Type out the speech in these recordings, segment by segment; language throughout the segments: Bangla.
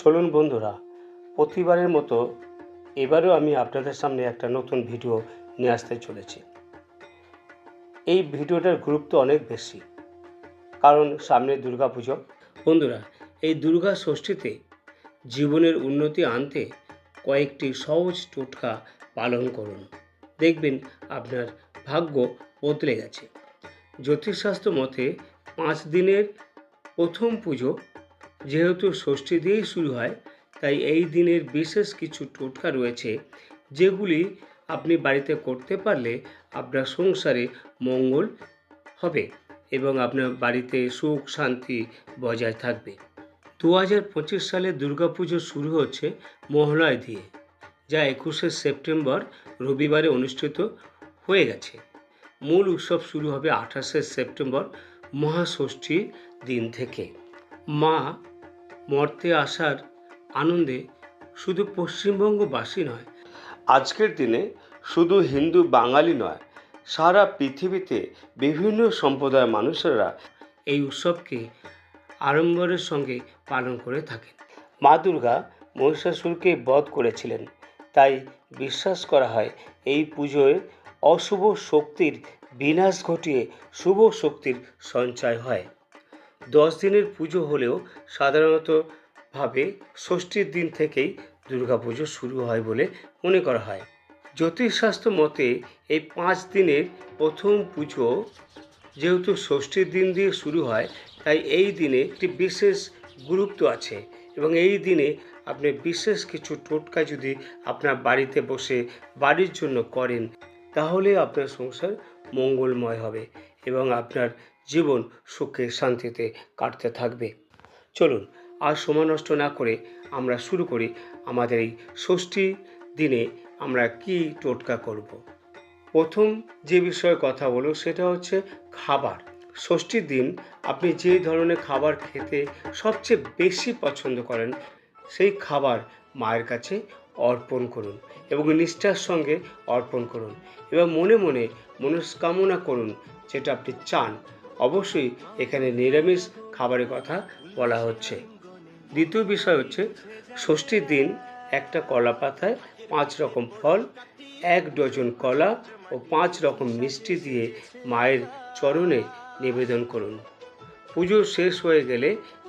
চলুন বন্ধুরা, প্রতিবারের মতো এবারেও আমি আপনাদের সামনে একটা নতুন ভিডিও নিয়ে আসতে চলেছি। এই ভিডিওটার গুরুত্ব অনেক বেশি, কারণ সামনে দুর্গা পুজো। বন্ধুরা, এই দুর্গা ষষ্ঠীতে জীবনের উন্নতি আনতে কয়েকটি সহজ টোটকা পালন করুন। দেখবেন আপনার ভাগ্য বদলে গেছে। জ্যোতিষশাস্ত্র মতে পাঁচ দিনের প্রথম পুজো যেহেতু ষষ্ঠী দিয়েই শুরু হয়, তাই এই দিনের বিশেষ কিছু টোটকা রয়েছে, যেগুলি আপনি বাড়িতে করতে পারলে আপনার সংসারে মঙ্গল হবে এবং আপনার বাড়িতে সুখ, শান্তি বজায় থাকবে। দু হাজার পঁচিশ সালে দুর্গাপুজো শুরু হচ্ছে মহলায় দিয়ে, যা একুশে সেপ্টেম্বর রবিবারে অনুষ্ঠিত হয়ে গেছে। মূল উৎসব শুরু হবে আঠাশে সেপ্টেম্বর মহাষষ্ঠীর দিন থেকে। মা মর্তে আসার আনন্দে শুধু পশ্চিমবঙ্গবাসী নয়। আজকের দিনে শুধু হিন্দু বাঙালি নয় সারা পৃথিবীতে বিভিন্ন সম্প্রদায়ের মানুষেরা এই উৎসবকে আড়ম্বরের সঙ্গে পালন করে থাকেন। মা দুর্গা মহিষাসুরকে বধ করেছিলেন তাই বিশ্বাস করা হয় এই পুজোয় অশুভ শক্তির বিনাশ ঘটিয়ে শুভ শক্তির সঞ্চয় হয়। দশ দিনের পুজো হলেও সাধারণতভাবে ষষ্ঠীর দিন থেকেই দুর্গাপুজো শুরু হয় বলে মনে করা হয়। জ্যোতিষশাস্ত্র মতে এই পাঁচ দিনের প্রথম পুজো যেহেতু ষষ্ঠীর দিন দিয়ে শুরু হয়, তাই এই দিনে একটি বিশেষ গুরুত্ব আছে এবং এই দিনে আপনি বিশেষ কিছু টোটকা যদি আপনার বাড়িতে বসে বাড়ির জন্য করেন, তাহলে আপনার সংসার মঙ্গলময় হবে। এবং আপনার জীবন সুখে শান্তিতে কাটতে থাকবে চলুন, আর সময় নষ্ট না করে আমরা শুরু করি আমাদের এই ষষ্ঠী দিনে আমরা কি টোটকা করব। প্রথম যে বিষয়ে কথা বলব সেটা হচ্ছে খাবার ষষ্ঠীর দিন আপনি যে ধরনের খাবার খেতে সবচেয়ে বেশি পছন্দ করেন, সেই খাবার মায়ের কাছে অর্পণ করুন এবং নিষ্ঠার সঙ্গে অর্পণ করুন এবং মনে মনে মনস্কামনা করুন যেটা আপনি চান। অবশ্যই এখানে নিরামিষ খাবারের কথা বলা হচ্ছে। দ্বিতীয় বিষয় হচ্ছে, ষষ্ঠীর দিন একটা কলা পাতায় পাঁচ রকম ফল, এক ডজন কলা ও পাঁচ রকম মিষ্টি দিয়ে মায়ের চরণে নিবেদন করুন। পুজো শেষ হয়ে গেলে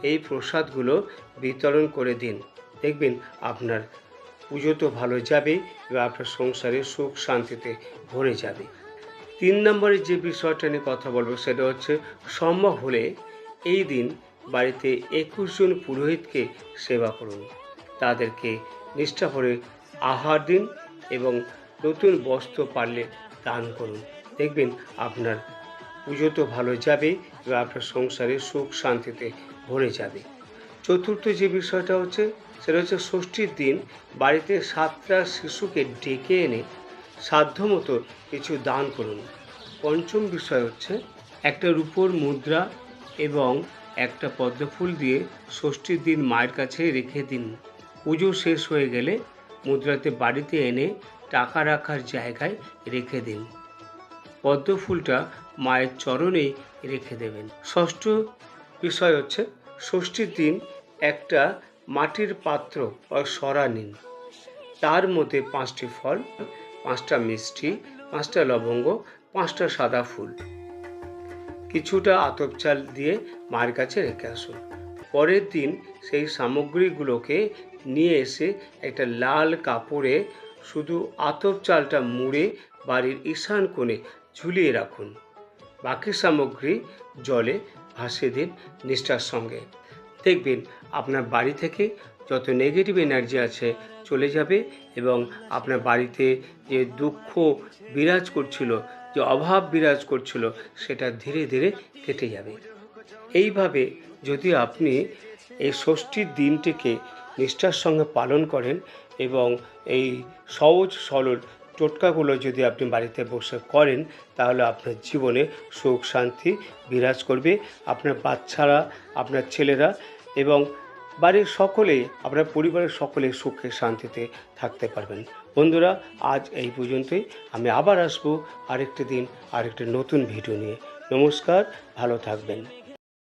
এই প্রসাদগুলো বিতরণ করে দিন। দেখবেন আপনার পুজো তো ভালো যাবে এবং আপনার সংসারে সুখ শান্তিতে ভরে যাবে। তিন নম্বরে যে বিষয়টা নিয়ে কথা বলব সেটা হচ্ছে, সম্ভব হলে এই দিন বাড়িতে একুশ জন পুরোহিতকে সেবা করুন। তাদেরকে নিষ্ঠা করে আহার দিন এবং নতুন বস্ত্র পারলে দান করুন। দেখবেন আপনার পুজো তো ভালো যাবে এবং আপনার সংসারে সুখ শান্তিতে ভরে যাবে। চতুর্থ যে বিষয়টা হচ্ছে, সেটা হচ্ছে ষষ্ঠীর দিন বাড়িতে সাতটা শিশুকে ডেকে এনে সাধ্যমতো কিছু দান করুন। পঞ্চম বিষয় হচ্ছে, একটা রূপোর মুদ্রা এবং একটা পদ্মফুল দিয়ে ষষ্ঠীর দিন মায়ের কাছে রেখে দিন। পুজো শেষ হয়ে গেলে মুদ্রাতে বাড়িতে এনে টাকা রাখার জায়গায় রেখে দিন। পদ্মফুলটা মায়ের চরণেই রেখে দেবেন। ষষ্ঠ বিষয় হচ্ছে ষষ্ঠীর দিন একটা মাটির পাত্র বা সরা নিন। তার মধ্যে পাঁচটি ফল, পাঁচটা মিষ্টি, পাঁচটা লবঙ্গ, পাঁচটা সাদা ফুল। কিছুটা আতপ চাল দিয়ে মায়ের কাছে রেখে আসুন। পরের দিন সেই সামগ্রীগুলোকে নিয়ে এসে একটা লাল কাপড়ে শুধু আতপ চালটা মুড়ে বাড়ির ঈশান কোণে ঝুলিয়ে রাখুন। বাকি সামগ্রী জলে ভাসিয়ে দিন নিষ্ঠার সঙ্গে। দেখবেন আপনার বাড়ি থেকে যত নেগেটিভ এনার্জি আছে চলে যাবে এবং আপনার বাড়িতে যে দুঃখ বিরাজ করছিল, যে অভাব বিরাজ করছিল, সেটা ধীরে ধীরে কেটে যাবে। এইভাবে যদি আপনি এই ষষ্ঠীর দিনটিকে নিষ্ঠার সঙ্গে পালন করেন এবং এই সহজ সরল টোটকাগুলো যদি আপনি বাড়িতে বসে করেন, তাহলে আপনার জীবনে সুখ, শান্তি বিরাজ করবে। আপনার বাচ্চারা, আপনার ছেলেরা এবং বাড়ির সকলেই আপনার পরিবারের সকলে সুখে, শান্তিতে থাকতে পারবেন। বন্ধুরা, আজ এই পর্যন্তই। আমি আবার আসব আরেকটি দিন, আরেকটি নতুন ভিডিও নিয়ে। নমস্কার, ভালো থাকবেন।